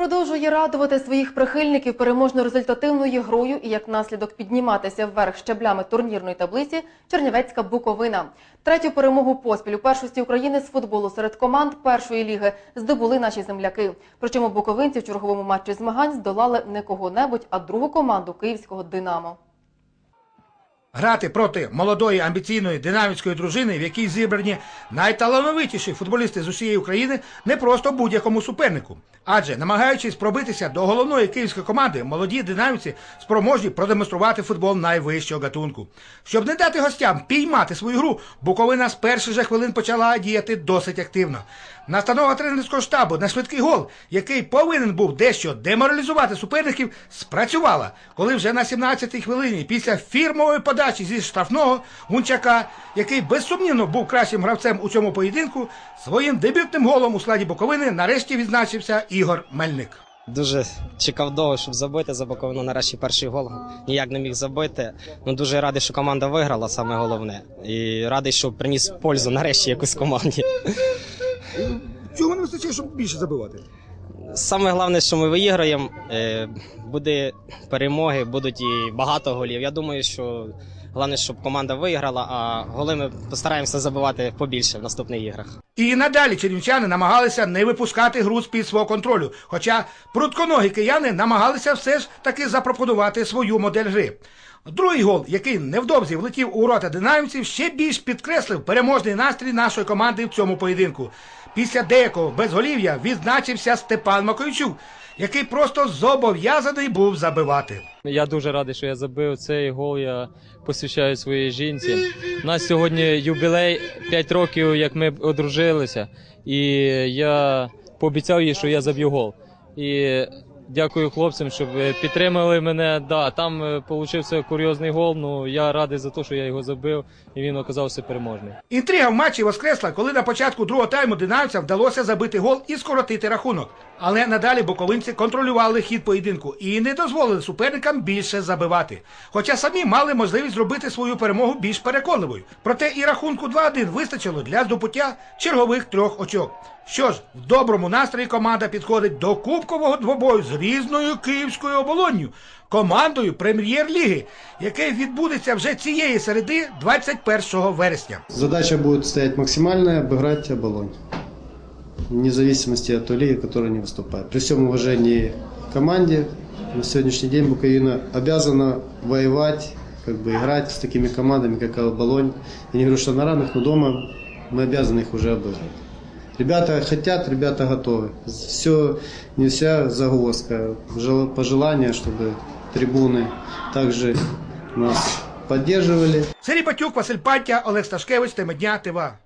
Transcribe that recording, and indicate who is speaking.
Speaker 1: Продовжує радувати своїх прихильників переможно результативною грою і як наслідок підніматися вверх щаблями турнірної таблиці Чернівецька Буковина. Третю перемогу поспіль у першості України з футболу серед команд першої ліги здобули наші земляки. Причому буковинці в черговому матчі змагань здолали не кого-небудь, а другу команду київського Динамо.
Speaker 2: Грати проти молодої амбіційної динамівської дружини, в якій зібрані найталановитіші футболісти з усієї України, не просто будь-якому супернику. Адже, намагаючись пробитися до головної київської команди, молоді динамівці спроможні продемонструвати футбол найвищого гатунку. Щоб не дати гостям піймати свою гру, Буковина з перших же хвилин почала діяти досить активно. Настанова тренерського штабу на швидкий гол, який повинен був дещо деморалізувати суперників, спрацювала, коли вже на 17-й хвилині після фірмової подачі зі штрафного Гунчака, який безсумнівно був кращим гравцем у цьому поєдинку, своїм дебютним голом у складі Буковини нарешті відзначився Ігор Мельник.
Speaker 3: Дуже чекав довго, щоб забити за Буковину нарешті перший гол. Ніяк не міг забити. Ну дуже радий, що команда виграла, саме головне. І радий, що приніс пользу нарешті якусь команді.
Speaker 2: Чого не вистачає, щоб більше забивати?
Speaker 3: Саме головне, що ми виіграємо, е, буде перемоги, будуть і багато голів. Я думаю, що головне, щоб команда виграла, а голи ми постараємося забивати побільше в наступних іграх.
Speaker 2: І надалі чернівчани намагалися не випускати гру з-під свого контролю. Хоча прутконогі кияни намагалися все ж таки запропонувати свою модель гри. Другий гол, який невдовзі влетів у ворота динамівців, ще більш підкреслив переможний настрій нашої команди в цьому поєдинку. Після деякого безголів'я відзначився Степан Макойчук, який просто зобов'язаний був забивати.
Speaker 4: Я дуже радий, що я забив цей гол. Я посвящаю своїй жінці. У нас сьогодні юбілей 5 років, як ми одружилися, і я пообіцяв їй, що я заб'ю гол. І дякую хлопцям, щоб підтримали мене. Да, там е, получився курйозний гол. Ну я радий за те, що я його забив, і він оказався переможним.
Speaker 2: Інтрига в матчі воскресла, коли на початку другого тайму динамівцям вдалося забити гол і скоротити рахунок. Але надалі боковинці контролювали хід поєдинку і не дозволили суперникам більше забивати. Хоча самі мали можливість зробити свою перемогу більш переконливою. Проте і рахунку 2-1 вистачило для здобуття чергових трьох очок. Що ж, в доброму настрої команда підходить до кубкового двобою з різною київською оболонню, командою прем'єр-ліги, який відбудеться вже цієї середи 21 вересня.
Speaker 5: Задача будет стоять максимальная, обыграть оболонь. Вне зависимости от той лиги, в которой они выступают. При всем уважении к команде, на сегодняшний день Буковина обязана воевать, как бы играть с такими командами, как Оболонь. Я не говорю, что на равных, но дома мы обязаны их уже обыграть. Ребята хотят, ребята готовы. Все, не вся загвоздка. Жел- Пожелание, чтобы трибуны также нас поддерживали.
Speaker 2: Сергій Патюк, Василь Паття, Олег Сташкевич, Тема дня, ТВА.